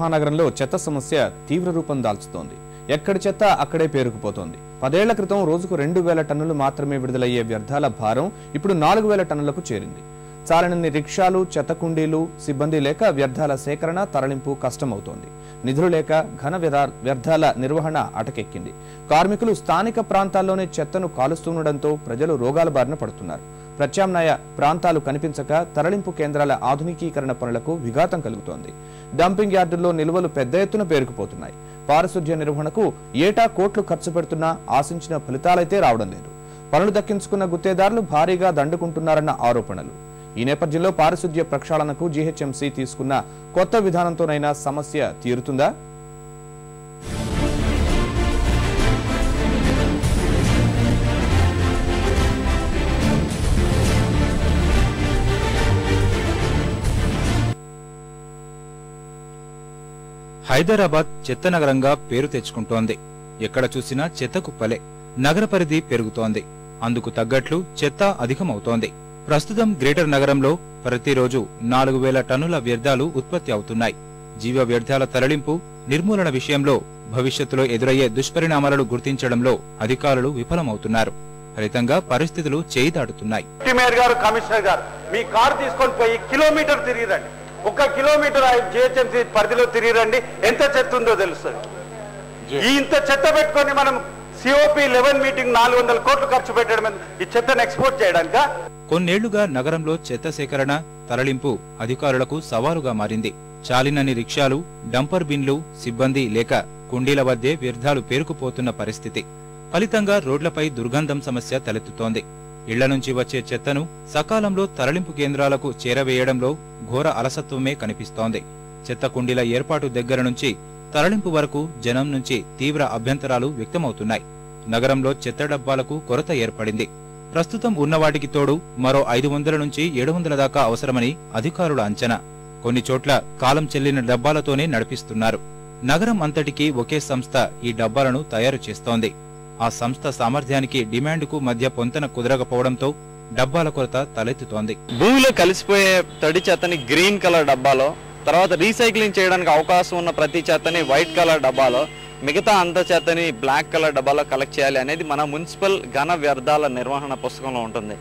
మహానగరంలో చెత్త సమస్య తీవ్ర రూపం దాల్చుతోంది. ఎక్కడ చెత్త అక్కడే పేరుకుపోతోంది. పదేళ్ళ క్రితం రోజుకు రెండు వేల టన్నులు మాత్రమే విడుదలయ్యే వ్యర్థాల భారం ఇప్పుడు నాలుగు వేల టన్నులకు చేరింది. చాలనన్ని రిక్షాలు చెత్త కుండీలు సిబ్బంది లేక వ్యర్థాల సేకరణ తరలింపు కష్టమవుతోంది. నిధులు లేక ఘన వ్యర్థాల నిర్వహణ అటకెక్కింది. కార్మికులు స్థానిక ప్రాంతాల్లోనే చెత్తను కాలుస్తుండడంతో ప్రజలు రోగాల బారిన పడుతున్నారు. ప్రత్యామ్నాయ ప్రాంతాలు కనిపించక తరలింపు కేంద్రాల ఆధునికీకరణ పనులకు విఘాతం కలుగుతోంది. డంపింగ్ యార్డుల్లో నిల్వలు పెద్ద ఎత్తున పేరుకుపోతున్నాయి. పారిశుధ్య నిర్వహణకు ఏటా కోట్లు ఖర్చు పెడుతున్నా ఆశించిన ఫలితాలైతే రావడం లేదు. పనులు దక్కించుకున్న గుత్తేదారులు భారీగా దండుకుంటున్నారన్న ఆరోపణలు. ఈ నేపథ్యంలో పారిశుధ్య ప్రక్షాళనకు జీహెచ్ఎంసీ తీసుకున్న కొత్త విధానంతోనైనా సమస్య తీరుతుందా? హైదరాబాద్ చెత్త నగరంగా పేరు తెచ్చుకుంటోంది. ఎక్కడ చూసినా చెత్త కుప్పలే నగర పరిధి పెరుగుతోంది. అందుకు తగ్గట్లు చెత్త అధికమవుతోంది. ప్రస్తుతం గ్రేటర్ నగరంలో ప్రతిరోజు నాలుగు వేల టన్నుల వ్యర్థాలు ఉత్పత్తి అవుతున్నాయి. జీవ వ్యర్థాల తరలింపు నిర్మూలన విషయంలో భవిష్యత్తులో ఎదురయ్యే దుష్పరిణామాలను గుర్తించడంలో అధికారులు విఫలమవుతున్నారు. ఫలితంగా పరిస్థితులు చేయి దాటుతున్నాయి కమిషనర్ గారు మీ కారు తీసుకొని పోయి కిలోమీటర్ తిరిగిరండి. ఒక కిలోమీటర్ జిహెచ్ఎంసీ పరిధిలో తిరిగిరండి. ఎంత చెత్త ఉందో తెలుస్తుంది ఈ ఇంత చెత్త పెట్టుకొని మనం సిఓపి లెవెన్ మీటింగ్ నాలుగు వందల కోట్లు ఖర్చు పెట్టడం? ఈ చెత్తను ఎక్స్పోర్ట్ చేయడానికా? కొన్నేళ్ళుగా నగరంలో చెత్త సేకరణ తరలింపు అధికారులకు సవాలుగా మారింది. చాలినన్ని రిక్షాలు డంపర్ బిన్లు సిబ్బంది లేక కుండీల వద్దే వ్యర్థాలు పేరుకుపోతున్న పరిస్థితి. ఫలితంగా రోడ్లపై దుర్గంధం సమస్య తలెత్తుతోంది. ఇళ్ళ నుంచి వచ్చే చెత్తను సకాలంలో తరలింపు కేంద్రాలకు చేరవేయడంలో ఘోర అలసత్వమే కనిపిస్తోంది. చెత్త కుండీల ఏర్పాటు దగ్గర నుంచి తరలింపు వరకు జనం నుంచి తీవ్ర అభ్యంతరాలు వ్యక్తమవుతున్నాయి. నగరంలో చెత్త డబ్బాలకు కొరత ఏర్పడింది. ప్రస్తుతం ఉన్నవాటికి తోడు మరో ఐదు వందల నుంచి ఏడు వందల దాకా అవసరమని అధికారుల అంచనా. కొన్ని చోట్ల కాలం చెల్లిన డబ్బాలతోనే నడిపిస్తున్నారు. నగరం అంతటికీ ఒకే సంస్థ ఈ డబ్బాలను తయారు చేస్తోంది. ఆ సంస్థ సామర్థ్యానికి డిమాండ్కు మధ్య పొంతన కుదరకపోవడంతో డబ్బాల కొరత తలెత్తుతోంది. భూమిలో కలిసిపోయే తడి చెత్తని గ్రీన్ కలర్ డబ్బాలో తర్వాత రీసైక్లింగ్ చేయడానికి అవకాశం ఉన్న ప్రతి చెత్తని వైట్ కలర్ డబ్బాలో మిగతా అంత చెత్తని బ్లాక్ కలర్ డబ్బాలో కలెక్ట్ చేయాలి అనేది మన మున్సిపల్ ఘన వ్యర్థాల నిర్వహణ పుస్తకంలో ఉంటుంది.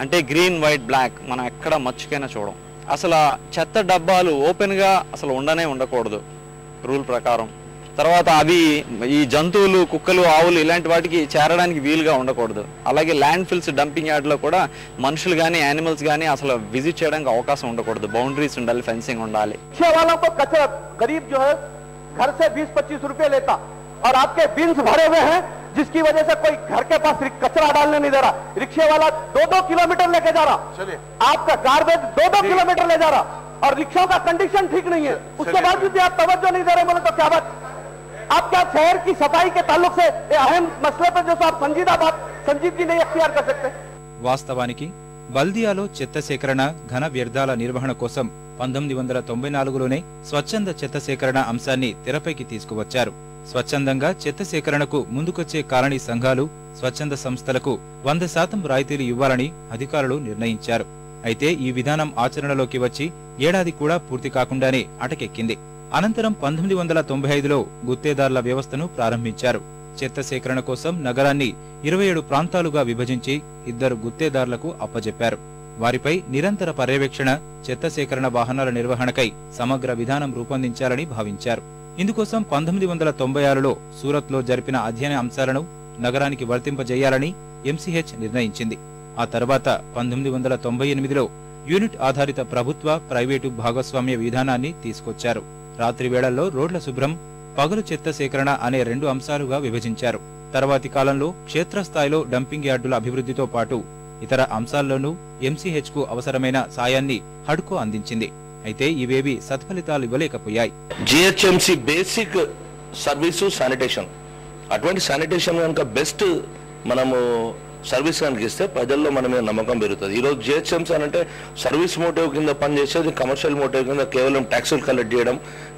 అంటే గ్రీన్ వైట్ బ్లాక్ మనం ఎక్కడ మచ్చుకైనా చూడం. అసలు చెత్త డబ్బాలు ఓపెన్గా అసలు ఉండనే ఉండకూడదు. రూల్ ప్రకారం. తర్వాత అవి ఈ జంతువులు కుక్కలు ఆవులు ఇలాంటి వాటికి చేరడానికి వీలుగా ఉండకూడదు అలాగే ల్యాండ్ ఫిల్స్ డంపింగ్ యార్డ్లో కూడా మనుషులు కానీ యానిమల్స్ కానీ అసలు విజిట్ చేయడానికి అవకాశం ఉండకూడదు బౌండరీస్ ఉండాలి ఫెన్సింగ్ ఉండాలి रिक्शे वालों को कचरा गरीब जो है घर से 20-25 रुपए लेता और आपके बिन्स भरे हुए हैं जिसकी वजह से कोई घर के पास रिक- कचरा डालने नहीं दे रहा रिक्शे वाला दो दो किलोमीटर लेके जा रहा चलिए आपका गार्बेज दो दो किलोमीटर ले जा रहा और रिक्शों का कंडीशन ठीक नहीं है उसके बावजूद भी आप तवज्जो नहीं दे रहे बोले तो क्या बात आप क्या शहर की सफाई के ताल्लुक से ये अहम मसले पर जो सो आप संजीदा बात संजीदगी नहीं अख्तियार कर सकते వాస్తవానికి బల్దియాలో చెత్త సేకరణ ఘన వ్యర్థాల నిర్వహణ కోసం పంతొమ్మిది వందల తొంభై నాలుగులోనే స్వచ్ఛంద చెత్త సేకరణ అంశాన్ని తెరపైకి తీసుకువచ్చారు స్వచ్ఛందంగా చెత్త సేకరణకు ముందుకొచ్చే కాలనీ సంఘాలు స్వచ్ఛంద సంస్థలకు వంద శాతం రాయితీలు ఇవ్వాలని అధికారులు నిర్ణయించారు అయితే ఈ విధానం ఆచరణలోకి వచ్చి ఏడాది కూడా పూర్తి కాకుండానే అటకెక్కింది అనంతరం పంతొమ్మిది వందల తొంభై ఐదులో గుత్తేదారుల వ్యవస్థను ప్రారంభించారు. చెత్త సేకరణ కోసం నగరాన్ని ఇరవై ఏడు ప్రాంతాలుగా విభజించి ఇద్దరు గుత్తేదారులకు అప్పజెప్పారు. వారిపై నిరంతర పర్యవేక్షణ చెత్త సేకరణ వాహనాల నిర్వహణకై సమగ్ర విధానం రూపొందించాలని భావించారు. ఇందుకోసం పంతొమ్మిది వందల తొంభై ఆరులో సూరత్లో జరిపిన అధ్యయన అంశాలను నగరానికి వర్తింపజేయాలని ఎంసీహెచ్ నిర్ణయించింది. ఆ తర్వాత పంతొమ్మిది వందల తొంభై ఎనిమిదిలో యూనిట్ ఆధారిత ప్రభుత్వ ప్రైవేటు భాగస్వామ్య విధానాన్ని తీసుకొచ్చారు. రాత్రి వేళల్లో రోడ్ల శుభ్రం పగలు చెత్త సేకరణ అనే రెండు అంశాలుగా విభజించారు. తర్వాతి కాలంలో క్షేత్రస్థాయిలో డంపింగ్ యార్డుల అభివృద్ధితో పాటు ఇతర అంశాల్లోనూ ఎంసీహెచ్కు అవసరమైన సాయాన్ని హడ్కో అందించింది. అయితే ఇవేవి సత్ఫలితాలు ఇవ్వలేకపోయాయి. GHMC basic service sanitation. అటువంటి శానిటేషన్ కనుక బెస్ట్ మనము సర్వీస్ కనుక ఇస్తే ప్రజల్లో మన మీద నమ్మకం పెరుగుతుంది. ఈరోజు జిహెచ్ఎంసీ అని అంటే సర్వీస్ మోటివ్ కింద పనిచేసేది కమర్షియల్ మోటివ్ కింద కేవలం ట్యాక్సులు కలెక్ట్ చేయడం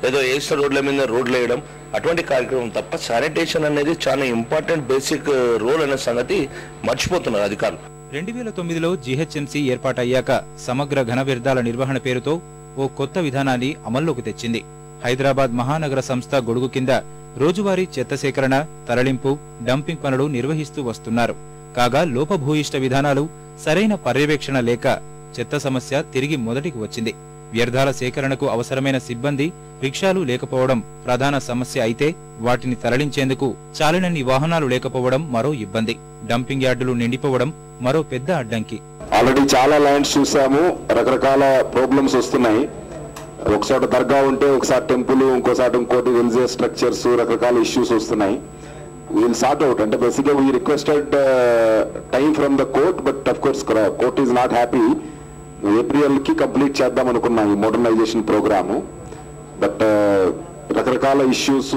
ఏదో వేసిన రోడ్ల మీద రోడ్లు వేయడం అటువంటి కార్యక్రమం తప్ప శానిటేషన్ అనేది చాలా ఇంపార్టెంట్ బేసిక్ రోల్ అనే సంగతి మర్చిపోతున్నారు అధికారులు. రెండు వేల తొమ్మిదిలో జిహెచ్ఎంసీ ఏర్పాటయ్యాక సమగ్ర ఘన వ్యర్థాల నిర్వహణ పేరుతో ఓ కొత్త విధానాన్ని అమల్లోకి తెచ్చింది. హైదరాబాద్ మహానగర సంస్థ గొడుగు కింద రోజువారీ చెత్త సేకరణ తరలింపు డంపింగ్ పనులు నిర్వహిస్తూ వస్తున్నారు. కాగా లోపభూయిష్ట విధానాలు సరైన పర్యవేక్షణ లేక చెత్త సమస్య తిరిగి మొదటికి వచ్చింది. వ్యర్థాల సేకరణకు అవసరమైన సిబ్బంది రిక్షాలు లేకపోవడం ప్రధాన సమస్య అయితే వాటిని తరలించేందుకు చాలినన్ని వాహనాలు లేకపోవడం మరో ఇబ్బంది. డంపింగ్ యార్డులు నిండిపోవడం మరో పెద్ద అడ్డంకి. ఆల్రెడీ చాలా ల్యాండ్స్ చూసాము రకరకాల ప్రాబ్లమ్స్ వస్తున్నాయి. ఒకసారి దర్గా ఉంటే ఒకసారి టెంపుల్ ఇంకోసారి ఇంకోటి రిలీజియస్ స్ట్రక్చర్స్ రకరకాల ఇష్యూస్ వస్తున్నాయి. వీల్ సార్ట్ అవుట్ అంటే బేసిక్గా we requested time from the court but of course court is not happy ఏప్రిల్కి complete చేద్దాం అనుకున్నాం ఈ మోడర్నైజేషన్ ప్రోగ్రాము బట్ రకరకాల ఇష్యూస్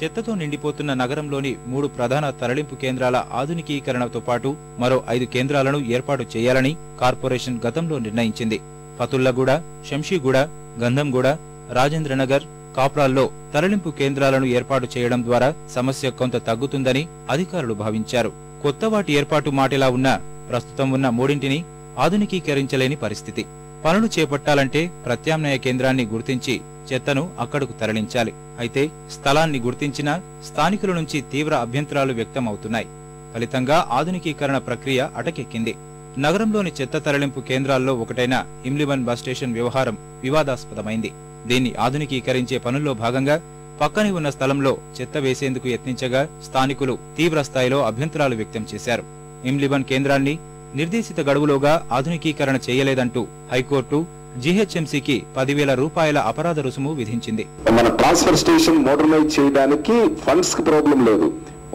చెత్తతో నిండిపోతున్న నగరంలోని మూడు ప్రధాన తరలింపు కేంద్రాల ఆధునికీకరణతో పాటు మరో ఐదు కేంద్రాలను ఏర్పాటు చేయాలని కార్పొరేషన్ గతంలో నిర్ణయించింది. ఫతుల్లగూడ శంషీగూడ గంధంగూడ రాజేంద్రనగర్ కాప్రాల్లో తరలింపు కేంద్రాలను ఏర్పాటు చేయడం ద్వారా సమస్య కొంత తగ్గుతుందని అధికారులు భావించారు. కొత్త వాటి ఏర్పాటు మాటిలా ఉన్నా ప్రస్తుతం ఉన్న మూడింటిని ఆధునికీకరించలేని పరిస్థితి. పనులు చేపట్టాలంటే ప్రత్యామ్నాయ కేంద్రాన్ని గుర్తించి చెత్తను అక్కడకు తరలించాలి. అయితే స్థలాన్ని గుర్తించినా స్థానికుల నుంచి తీవ్ర అభ్యంతరాలు వ్యక్తం అవుతున్నాయి ఫలితంగా ఆధునికీకరణ ప్రక్రియ అటకెక్కింది. నగరంలోని చెత్త తరలింపు కేంద్రాల్లో ఒకటైన ఇమ్లివన్ బస్ స్టేషన్ వ్యవహారం వివాదాస్పదమైంది. దీన్ని ఆధునికీకరించే పనుల్లో భాగంగా పక్కనే ఉన్న స్థలంలో చెత్త వేసేందుకు యత్నించగా స్థానికులు తీవ్ర స్థాయిలో అభ్యంతరాలు వ్యక్తం చేశారు. ఇమ్లిబన్ కేంద్రాన్ని నిర్దేశిత గడువులోగా ఆధునికీకరణ చేయలేదంటూ హైకోర్టు జీహెచ్ఎంసీకి పదివేల రూపాయల అపరాధ రుసుము విధించింది. మన ట్రాన్స్ఫర్ స్టేషన్ మోడర్నైజ్ చేయడానికి ఫండ్స్కి ప్రాబ్లం లేదు.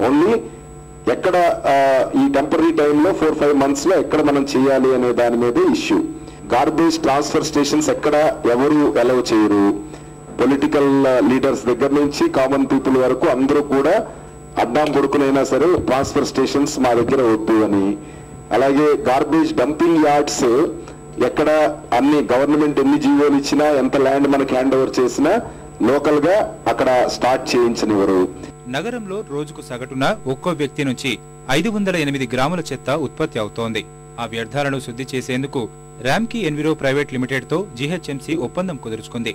ఓన్లీ ఎక్కడ ఈ టెంపరీ టైంలో ఫోర్ ఫైవ్ మంత్స్లో ఎక్కడ మనం చేయాలి అనే దాని మీద ఇష్యూ. గార్బేజ్ ట్రాన్స్ఫర్ స్టేషన్స్ ఎక్కడ ఎవరు అలవ్ చేయరు. పొలిటికల్ లీడర్స్ దగ్గర నుంచి కామన్ పీపుల్ వరకు అందరూ కూడా అడ్డాం పొడుకునైనా సరే ట్రాన్స్ఫర్ స్టేషన్స్ మా దగ్గర వద్దు అని. అలాగే గార్బేజ్ డంపింగ్ యార్డ్స్ ఎక్కడ అన్ని గవర్నమెంట్ ఎన్ని జీవోలు ఇచ్చినా ఎంత ల్యాండ్ మనకి హ్యాండ్ ఓవర్ చేసినా లోకల్గా అక్కడ స్టార్ట్ చేయించనివ్వరు. నగరంలో రోజుకు సగటున ఒక్కో వ్యక్తి నుంచి ఐదు వందల ఎనిమిది గ్రాముల చెత్త ఉత్పత్తి అవుతోంది. ఆ వ్యర్థాలను శుద్ధి చేసేందుకు ర్యామ్కీ ఎన్విరో ప్రైవేట్ లిమిటెడ్తో జీహెచ్ఎంసీ ఒప్పందం కుదుర్చుకుంది.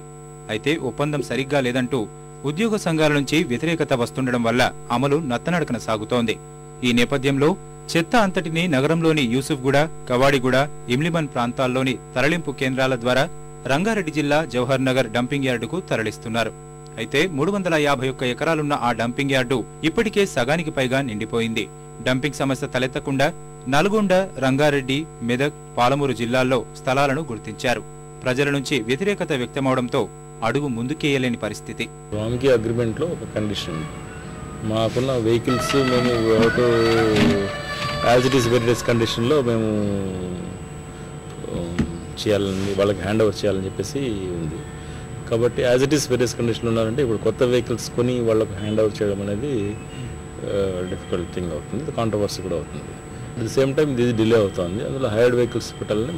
అయితే ఒప్పందం సరిగ్గా లేదంటూ ఉద్యోగ సంఘాల నుంచి వ్యతిరేకత వస్తుండడం వల్ల అమలు నత్తనడకన సాగుతోంది. ఈ నేపథ్యంలో చెత్త అంతటిని నగరంలోని యూసుఫ్గూడ కవాడిగూడ ఇమ్లిమన్ ప్రాంతాల్లోని తరలింపు కేంద్రాల ద్వారా రంగారెడ్డి జిల్లా జవహర్ నగర్ డంపింగ్ యార్డుకు తరలిస్తున్నారు. అయితే మూడు వందల యాభై ఒక్క ఎకరాలున్న ఆ డంపింగ్ యార్డు ఇప్పటికే సగానికి పైగా నిండిపోయింది. డంపింగ్ సమస్య తలెత్తకుండా నల్గొండ రంగారెడ్డి మెదక్ పాలమూరు జిల్లాల్లో స్థలాలను గుర్తించారు. ప్రజల నుంచి వ్యతిరేకత వ్యక్తమవడంతో అడుగు ముందుకేయలేని పరిస్థితి. రామ్కి అగ్రిమెంట్లో ఒక కండిషన్ మాకున్న వెహికల్స్ మేము auto as it is very కండిషన్లో మేము um, చేయాలని వాళ్ళకి హ్యాండ్ ఓవర్ చేయాలని చెప్పేసి ఉంది. కాబట్టి యాజ్ ఇట్ ఈస్ వెరియస్ కండిషన్లో ఉన్నారంటే ఇప్పుడు కొత్త వెహికల్స్ కొని వాళ్ళకి హ్యాండ్ ఓవర్ చేయడం అనేది uh, డిఫికల్ట్ థింగ్ అవుతుంది. కాంట్రవర్సీ కూడా అవుతుంది. అట్ ది సేమ్ టైం ఇది డిలే అవుతుంది. అందులో హైర్డ్ వెహికల్స్ పెట్టాలని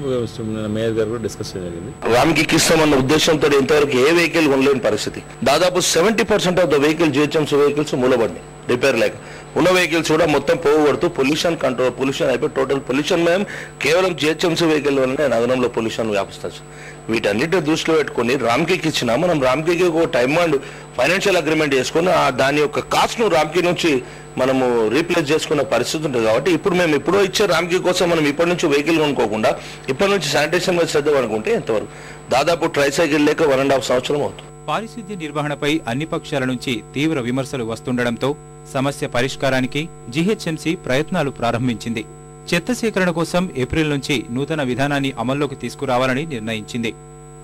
మేయర్ గారు కూడా డిస్కస్ జరిగింది. రామ్కి ఇస్తామన్న ఉద్దేశంతో ఇంతవరకు ఏ వెహికల్ కొనలేని పరిస్థితి. దాదాపు seventy percent of the vehicle GHMC vehicles మూలబడినాయి repair లేక. ఉన్న వెహికల్స్ కూడా మొత్తం పోగొడుతూ పొల్యూషన్ కంట్రోల్ పొల్యూషన్ అయిపోయి టోటల్ పొల్యూషన్ మేము కేవలం జిహెచ్ఎంసీ వెహికల్ వల్లనే నగరంలో పొల్యూషన్ వ్యాపిస్తుంది. వీటన్నిటిని దృష్టిలో పెట్టుకొని రామ్కేకి ఇచ్చినా మనం రామ్కేకి ఒక టైం అండ్ ఫైనాన్షియల్ అగ్రిమెంట్ చేసుకుని ఆ దాని యొక్క కాస్ట్ను రామ్కి నుంచి మనము రీప్లేస్ చేసుకునే పరిస్థితి ఉంటుంది కాబట్టి ఇప్పుడు మేము ఎప్పుడో ఇచ్చే రామ్కి కోసం మనం ఇప్పటి నుంచి వెహికల్ కొనుక్కోకుండా ఇప్పటి నుంచి శానిటేషన్ మీద శ్రద్ధ అనుకుంటే ఎంతవరకు? దాదాపు ట్రైసైకిల్ లేక వన్ అండ్ హాఫ్ సంవత్సరం అవుతుంది. పారిశుద్ధ్య నిర్వహణపై అన్ని పక్షాల నుంచి తీవ్ర విమర్శలు వస్తుండడంతో సమస్య పరిష్కారానికి జీహెచ్ఎంసీ ప్రయత్నాలు ప్రారంభించింది. చెత్త సేకరణ కోసం ఏప్రిల్ నుంచి నూతన విధానాన్ని అమల్లోకి తీసుకురావాలని నిర్ణయించింది.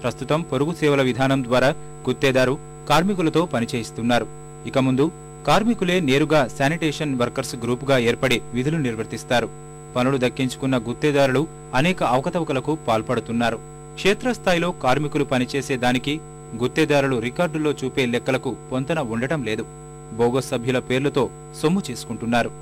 ప్రస్తుతం పొరుగు సేవల విధానం ద్వారా గుత్తేదారు కార్మికులతో పనిచేయిస్తున్నారు. ఇక ముందు కార్మికులే నేరుగా శానిటేషన్ వర్కర్స్ గ్రూపుగా ఏర్పడి విధులు నిర్వర్తిస్తారు. పనులు దక్కించుకున్న గుత్తేదారులు అనేక అవకతవకలకు పాల్పడుతున్నారు. క్షేత్రస్థాయిలో కార్మికులు పనిచేసే దానికి గుత్తేదారులు రికార్డుల్లో చూపే లెక్కలకు పొంతన ఉండటం లేదు. బోగస్ సభ్యుల పేర్లతో సొమ్ము చేసుకుంటున్నారు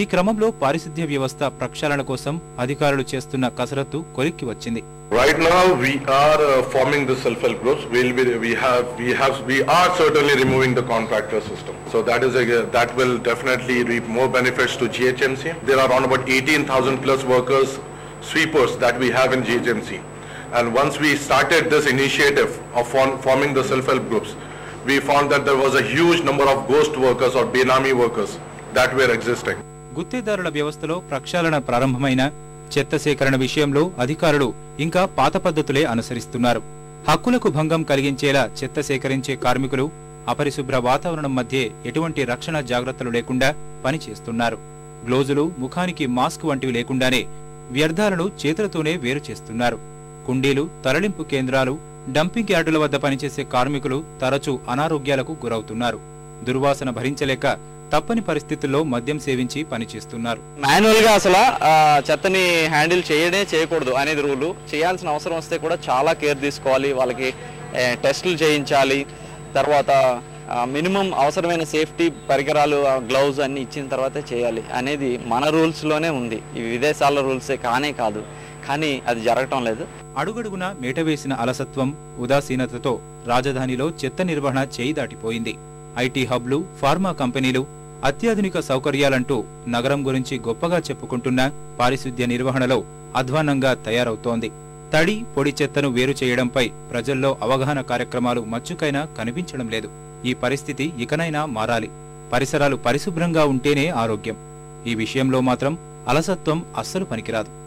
ఈ క్రమంలో పారిశుద్ధ్య వ్యవస్థ ప్రక్షాళన కోసం అధికారులు చేస్తున్న కసరత్తు కొలిక్కి వచ్చింది Right now, we are uh, forming the self-help groups. We'll be, we have, we have, we are certainly removing the contractor system. So that is a, that will definitely reap more benefits to GHMC. There are around about 18,000 plus workers, sweepers that we have in GHMC. And once we started this initiative of form, forming the self-help groups, we found that there was a huge number of ghost workers or Benami workers that were existing. గుత్తేదారుల వ్యవస్థలో ప్రక్షాళన ప్రారంభమైన చెత్త సేకరణ విషయంలో అధికారులు ఇంకా పాత పద్ధతులే అనుసరిస్తున్నారు. హక్కులకు భంగం కలిగించేలా చెత్త సేకరించే కార్మికులు అపరిశుభ్ర వాతావరణం మధ్య ఎటువంటి రక్షణ జాగ్రత్తలు లేకుండా పనిచేస్తున్నారు గ్లోజులు ముఖానికి మాస్క్ వంటివి లేకుండానే వ్యర్థాలను చేతులతోనే వేరు చేస్తున్నారు. కుండీలు తరలింపు కేంద్రాలు డంపింగ్ యార్డుల వద్ద పనిచేసే కార్మికులు తరచూ అనారోగ్యాలకు గురవుతున్నారు. దుర్వాసన భరించలేక తప్పని పరిస్థితుల్లో మద్యం సేవించి పనిచేస్తున్నారు. మాన్యువల్గా అసలు చెత్తని హ్యాండిల్ చేయడే చేయకూడదు అనేది రూలు. చేయాల్సిన అవసరం వస్తే కూడా చాలా కేర్ తీసుకోవాలి. వాళ్ళకి టెస్టులు చేయించాలి. తర్వాత మినిమం అవసరమైన సేఫ్టీ పరికరాలు గ్లౌజ్ అన్ని ఇచ్చిన తర్వాతే చేయాలి అనేది మన రూల్స్లోనే ఉంది. ఈ విదేశాల రూల్సే కానే కాదు. కానీ అది జరగటం లేదు. అడుగడుగునా మేటవేసిన అలసత్వం ఉదాసీనతతో రాజధానిలో చెత్త నిర్వహణ చేయి దాటిపోయింది. ఐటీ హబ్లు ఫార్మా కంపెనీలు అత్యాధునిక సౌకర్యాలంటూ నగరం గురించి గొప్పగా చెప్పుకుంటున్న పారిశుద్ధ్య నిర్వహణలో అధ్వాన్నంగా తయారవుతోంది. తడి పొడి చెత్తను వేరు చేయడంపై ప్రజల్లో అవగాహన కార్యక్రమాలు మచ్చుకైనా కనిపించడం లేదు. ఈ పరిస్థితి ఇకనైనా మారాలి. పరిసరాలు పరిశుభ్రంగా ఉంటేనే ఆరోగ్యం. ఈ విషయంలో మాత్రం అలసత్వం అస్సలు పనికిరాదు.